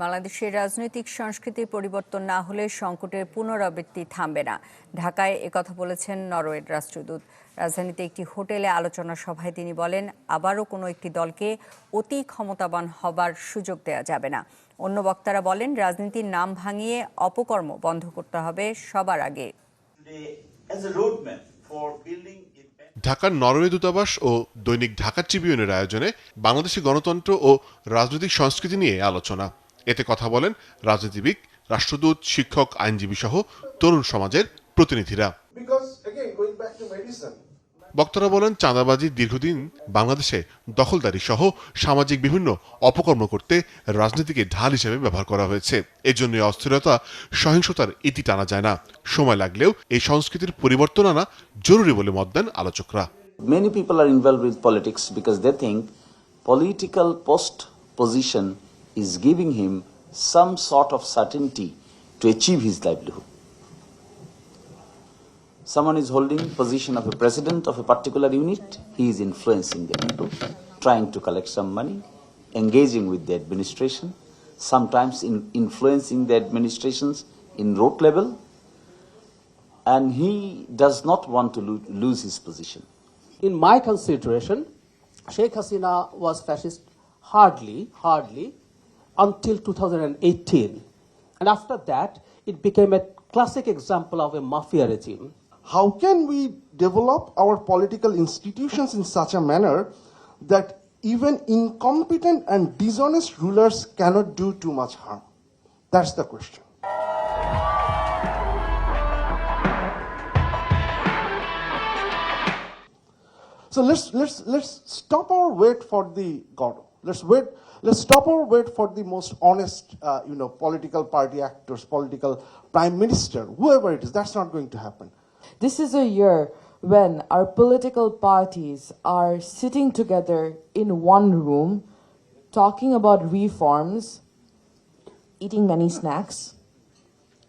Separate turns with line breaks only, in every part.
বাংলাদেশের রাজনৈতিক সংস্কৃতির পরিবর্তন না হলে সংকটের পুনরাবৃত্তি থামবে না। ঢাকায় একথা বলেছেন নরওয়ের রাষ্ট্রদূত। রাজধানীতে একটি হোটেলে আলোচনা সভায় তিনি বলেন আবারও কোনো একটি দলকে অতি ক্ষমতাবান হবার সুযোগ দেওয়া যাবে না। অন্য বক্তারা বলেন রাজনীতির নাম ভাঙিয়ে অপকর্ম বন্ধ করতে হবে সবার আগে।
ঢাকার নরওয়ে দূতাবাস ও দৈনিক ঢাকা ট্রিবিউনের আয়োজনে বাংলাদেশি গণতন্ত্র ও রাজনৈতিক সংস্কৃতি নিয়ে আলোচনা। এতে কথা বলেন রাজনীতিবিদ রাষ্ট্রদূত শিক্ষক আইনজীবী সহ তরুণ সমাজের প্রতিনিধিরা। বক্তারা বলেন চাঁদাবাজি দীর্ঘদিন বাংলাদেশে দখলদারি সহ সামাজিক বিভিন্ন অপকর্ম করতে রাজনীতিকে ঢাল হিসেবে ব্যবহার করা হয়েছে। এজন্য এই অস্থিরতা সহিংসতার ইতি টানা যায় না। সময় লাগলেও এই সংস্কৃতির পরিবর্তন আনা জরুরি বলে মত দেন আলোচকরা।
Many people are involved with politics because they think political post position is giving him some sort of certainty to achieve his livelihood. Someone is holding position of a president of a particular unit, he is influencing the people, trying to collect some money, engaging with the administration, sometimes in influencing the administrations in road level, and he does not want to lo- lose his position.
in my consideration, Sheikh Hasina was fascist hardly, hardly until 2018. And after that, it became a classic example of a mafia regime.
how can we develop our political institutions in such a manner that even incompetent and dishonest rulers cannot do too much harm? That's the question. So let's let's let's stop our wait for the God. Let's wait. Let's stop our wait for the most honest, uh, you know, political party actors, political prime minister, whoever it is. That's not going to happen.
This is a year when our political parties are sitting together in one room, talking about reforms, eating many snacks,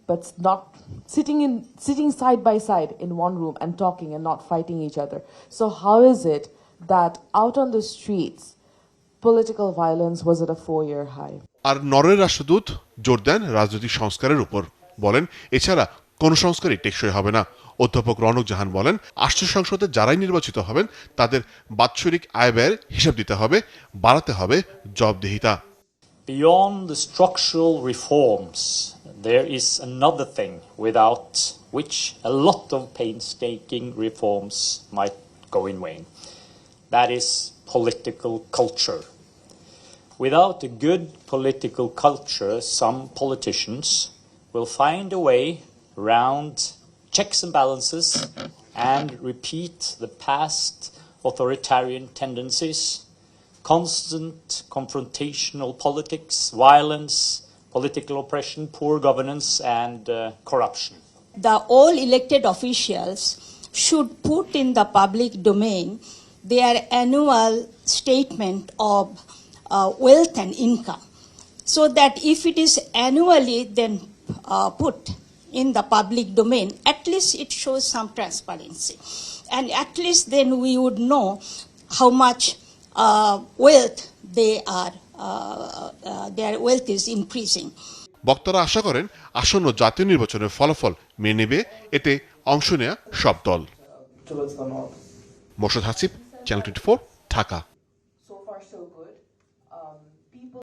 but not sitting in sitting side by side in one room and talking and not fighting each other. So how is it that out on the streets, political violence was at a four-year high?
আর নরওয়ের রাষ্ট্রদূত জোর দেন রাজনৈতিক সংস্কারের উপর বলেন এছাড়া কোন সংস্কারই টেকসই হবে না অধ্যাপক রনক জাহান বলেন আসছে সংসদে যারাই নির্বাচিত হবেন তাদের বাৎসরিক আয় ব্যয়ের হিসাব দিতে হবে বাড়াতে হবে জবাবদিহিতা
Beyond the structural reforms, there is another thing without which a lot of painstaking reforms might go in vain. That is political culture. Without a good political culture, some politicians will find a way around checks and balances and repeat the past authoritarian tendencies constant confrontational politics, violence, political oppression, poor governance, and uh, corruption.
the all elected officials should put in the public domain their annual statement of uh, wealth and income so that if it is annually then uh, put in the public domain at least it shows some transparency and at least then we would know how much uh, wealth they are uh, uh, their wealth is increasing
বক্তারা আশা করেন আসন্ন জাতীয় নির্বাচনের ফলাফল মেনে নেবে এতে অংশ নেয়া সব দল Morshed Hasib channel twenty Dhaka um, people